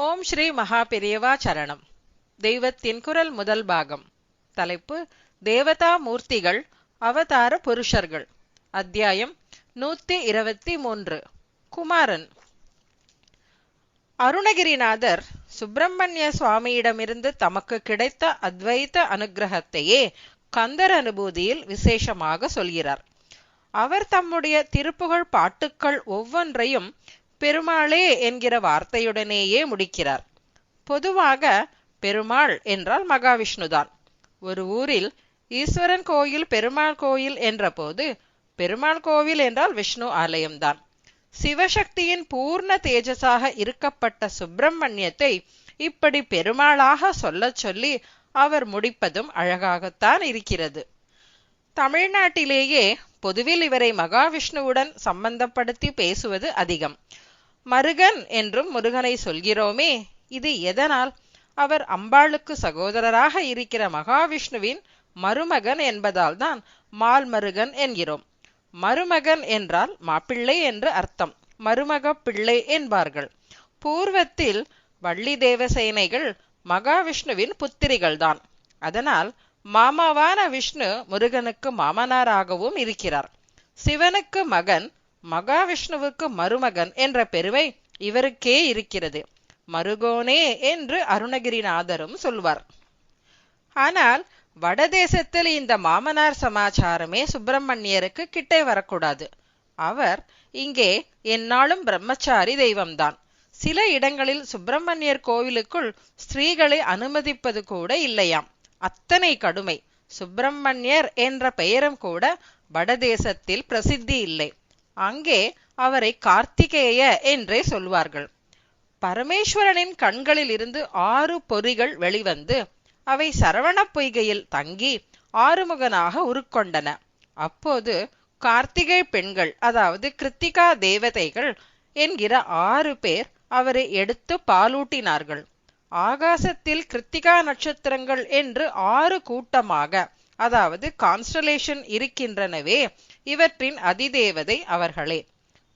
ஓம் ஸ்ரீ மகா பெரியவா சரணம். தெய்வத்தின் குரல் முதல் பாகம். தலைப்பு தேவதா மூர்த்திகள் அவதார புருஷர்கள். அத்தியாயம் நூத்தி இருபத்தி மூன்று. குமாரன். அருணகிரிநாதர் சுப்பிரமணிய சுவாமியிடமிருந்து தமக்கு கிடைத்த அத்வைத அனுகிரகத்தையே கந்தர் அனுபூதியில் விசேஷமாக சொல்கிறார். அவர் தம்முடைய திருப்புகழ் பாட்டுக்கள் ஒவ்வொன்றையும் பெருமாளே என்கிற வார்த்தையுடனேயே முடிக்கிறார். பொதுவாக பெருமாள் என்றால் மகாவிஷ்ணுதான். ஒரு ஊரில் ஈஸ்வரன் கோயில் பெருமாள் கோயில் என்றபோது பெருமாள் கோவில் என்றால் விஷ்ணு ஆலயம்தான். சிவசக்தியின் பூர்ண தேஜஸாக இருக்கப்பட்ட சுப்பிரமணியத்தை இப்படி பெருமாளாக சொல்லச் சொல்லி அவர் முடிப்பதும் அழகாகத்தான் இருக்கிறது. தமிழ்நாட்டிலேயே பொதுவில் இவரை மகாவிஷ்ணுவுடன் சம்பந்தப்படுத்தி பேசுவது அதிகம். மருகன் என்றும் முருகனை சொல்கிறோமே இது எதனால்? அவர் அம்பாளுக்கு சகோதரராக இருக்கிற மகாவிஷ்ணுவின் மருமகன் என்பதால் தான் மால்மருகன் என்கிறோம். மருமகன் என்றால் மாப்பிள்ளை என்று அர்த்தம். மருமக பிள்ளை என்பார்கள். பூர்வத்தில் வள்ளி தேவசேனைகள் மகாவிஷ்ணுவின் புத்திரிகள்தான் அதனால் மாமாவான விஷ்ணு முருகனுக்கு மாமனாராகவும் இருக்கிறார். சிவனுக்கு மகன் மகாவிஷ்ணுவுக்கு மருமகன் என்ற பெருமை இவருக்கே இருக்கிறது. மருகோனே என்று அருணகிரிநாதரும் சொல்வார். ஆனால் வடதேசத்தில் இந்த மாமனார் சமாச்சாரமே சுப்பிரமணியருக்கு கிட்டே வரக்கூடாது. அவர் இங்கே என்னாலும் பிரம்மச்சாரி தெய்வம்தான். சில இடங்களில் சுப்பிரமணியர் கோவிலுக்குள் ஸ்திரீகளை அனுமதிப்பது கூட இல்லையாம். அத்தனை கடுமை. சுப்பிரமணியர் என்ற பெயரும் கூட வடதேசத்தில் பிரசித்தி இல்லை. அங்கே அவரை கார்த்திகேய என்றே சொல்வார்கள். பரமேஸ்வரனின் கண்களில் இருந்து ஆறு பொறிகள் வெளிவந்து அவை சரவண பொய்கையில் தங்கி ஆறுமுகனாக உருக்கொண்டன. அப்போது கார்த்திகை பெண்கள் அதாவது கிருத்திகா தேவதைகள் என்கிற ஆறு பேர் அவரை எடுத்து பாலூட்டினார்கள். ஆகாசத்தில் கிருத்திகா நட்சத்திரங்கள் என்று ஆறு கூட்டமாக அதாவது கான்ஸ்டலேஷன் இருக்கின்றனவே இவற்றின் அதிதேவதை அவர்களே.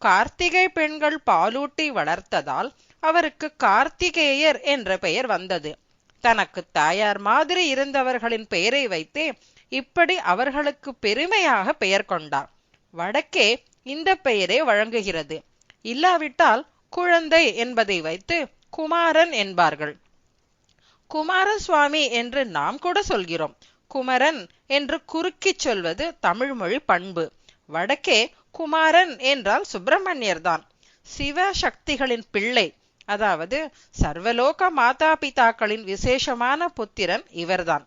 கார்த்திகை பெண்கள் பாலூட்டி வளர்த்ததால் அவருக்கு கார்த்திகேயர் என்ற பெயர் வந்தது. தனக்கு தாயார் மாதிரி இருந்தவர்களின் பெயரை வைத்தே இப்படி அவர்களுக்கு பெருமையாக பெயர் கொண்டார். வடக்கே இந்த பெயரே வழங்குகிறது. இல்லாவிட்டால் குழந்தை என்பதை வைத்து குமாரன் என்பார்கள். குமாரசுவாமி என்று நாம் கூட சொல்கிறோம். குமரன் என்று குறுக்கிச் சொல்வது தமிழ்மொழி பண்பு. வடக்கே குமாரன் என்றால் சுப்பிரமணியர் தான் சிவ சக்திகளின் பிள்ளை அதாவது சர்வலோக மாதா பிதாக்களின் விசேஷமான புத்திரன் இவர்தான்.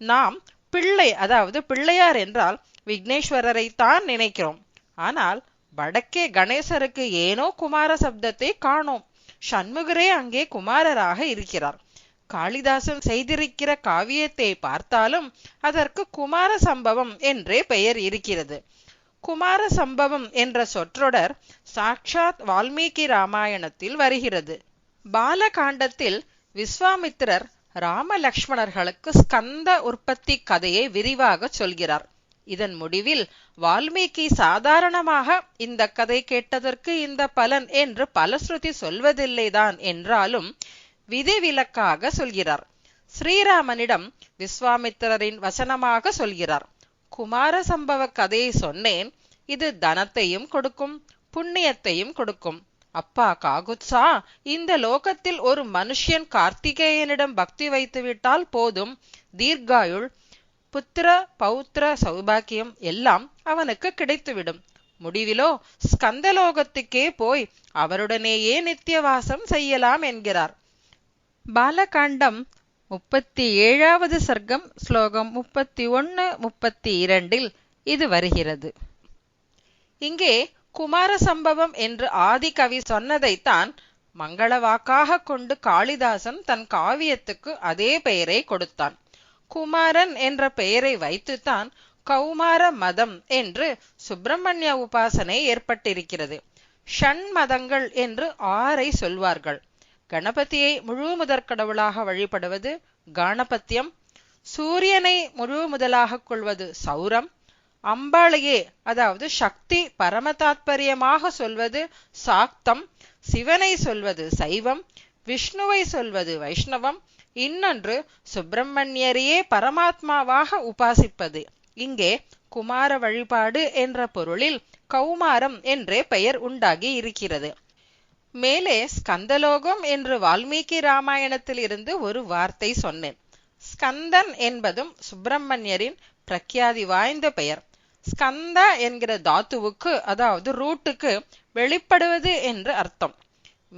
நாம் பிள்ளை அதாவது பிள்ளையார் என்றால் விக்னேஸ்வரரை தான் நினைக்கிறோம். ஆனால் வடக்கே கணேசருக்கு ஏனோ குமார சப்தத்தை காணோம். சண்முகரே அங்கே குமாரராக இருக்கிறார். காளிதாசன் செய்திருக்கிற காவியத்தை பார்த்தாலும் அதற்கு குமார சம்பவம் என்றே பெயர் இருக்கிறது. குமார சம்பவம் என்ற சொற்றொடர் சாக்ஷாத் வால்மீகி ராமாயணத்தில் வருகிறது. பாலகாண்டத்தில் விஸ்வாமித்திரர் ராமலக்ஷ்மணர்களுக்கு ஸ்கந்த உற்பத்தி கதையை விரிவாக சொல்கிறார். இதன் முடிவில் வால்மீகி சாதாரணமாக இந்த கதை கேட்டதற்கு இந்த பலன் என்று பலஸ்ருதி சொல்வதில்லைதான் என்றாலும் விதிவிலக்காக சொல்கிறார். ஸ்ரீராமனிடம் விஸ்வாமித்திரரின் வசனமாக சொல்கிறார். குமார சம்பவ கதையை சொன்னேன். இது தனத்தையும் கொடுக்கும் புண்ணியத்தையும் கொடுக்கும். அப்பா காகுத்சா இந்த லோகத்தில் ஒரு மனுஷ்யன் கார்த்திகேயனிடம் பக்தி வைத்துவிட்டால் போதும். தீர்காயுள் புத்திர பௌத்திர சௌபாக்கியம் எல்லாம் அவனுக்கு கிடைத்துவிடும். முடிவிலோ ஸ்கந்தலோகத்துக்கே போய் அவருடனேயே நித்தியவாசம் செய்யலாம் என்கிறார். பாலகாண்டம் முப்பத்தி ஏழாவது சர்க்கம் ஸ்லோகம் முப்பத்தி ஒன்னு முப்பத்தி இரண்டில் இது வருகிறது. இங்கே குமார சம்பவம் என்று ஆதிகவி சொன்னதைத்தான் மங்களவாக்காக கொண்டு காளிதாசன் தன் காவியத்துக்கு அதே பெயரை கொடுத்தான். குமாரன் என்ற பெயரை வைத்துத்தான் கௌமார மதம் என்று சுப்பிரமணிய உபாசனை ஏற்பட்டிருக்கிறது. ஷண் மதங்கள் என்று ஆறை சொல்வார்கள். கணபதியை முழு முதற் கடவுளாக வழிபடுவது காணபத்தியம் சூரியனை முழு முதலாக கொள்வது சௌரம். அம்பாளையே அதாவது சக்தி பரம தாத்பரியமாக சொல்வது சாக்தம். சிவனை சொல்வது சைவம். விஷ்ணுவை சொல்வது வைஷ்ணவம். இன்னொன்று சுப்பிரமணியரையே பரமாத்மாவாக உபாசிப்பது. இங்கே குமார வழிபாடு என்ற பொருளில் கௌமாரம் என்றே பெயர் உண்டாகி இருக்கிறது. மேலே ஸ்கந்தலோகம் என்று வால்மீகி ராமாயணத்தில் இருந்து ஒரு வார்த்தை சொன்னேன். ஸ்கந்தன் என்பதும் சுப்பிரமணியரின் பிரக்யாதி வாய்ந்த பெயர். ஸ்கந்த என்கிற தாத்துவுக்கு அதாவது ரூட்டுக்கு வெளிப்படுவது என்று அர்த்தம்.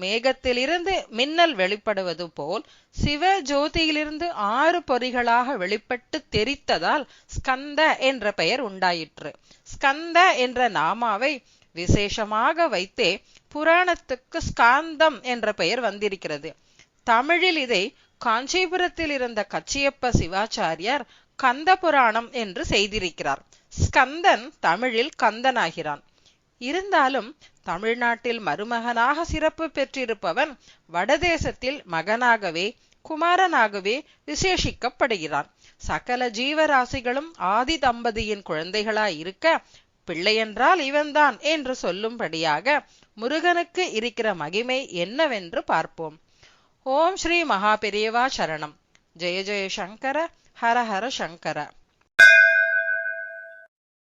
மேகத்திலிருந்து மின்னல் வெளிப்படுவது போல் சிவ ஜோதியிலிருந்து ஆறு பொறிகளாக வெளிப்பட்டு தெரித்ததால் ஸ்கந்த என்ற பெயர் உண்டாயிற்று. ஸ்கந்த என்ற நாமாவை விசேஷமாக வைத்தே புராணத்துக்கு ஸ்காந்தம் என்ற பெயர் வந்திருக்கிறது. தமிழில் இதை காஞ்சிபுரத்தில் இருந்த கச்சியப்ப சிவாச்சாரியார் கந்த புராணம் என்று செய்திருக்கிறார். ஸ்கந்தன் தமிழில் கந்தனாகிறான். இருந்தாலும் தமிழ்நாட்டில் மருமகனாக சிறப்பு பெற்றிருப்பவன் வடதேசத்தில் மகனாகவே குமாரனாகவே விசேஷிக்கப்படுகிறான். சகல ஜீவராசிகளும் ஆதி தம்பதியின் குழந்தைகளாய் இருக்க பிள்ளையென்றால் இவன்தான் என்று சொல்லும்படியாக முருகனுக்கு இருக்கிற மகிமை என்னவென்று பார்ப்போம். ஓம் ஸ்ரீ மகா பெரியவா சரணம். ஜெய ஜெய சங்கர ஹர ஹர சங்கர.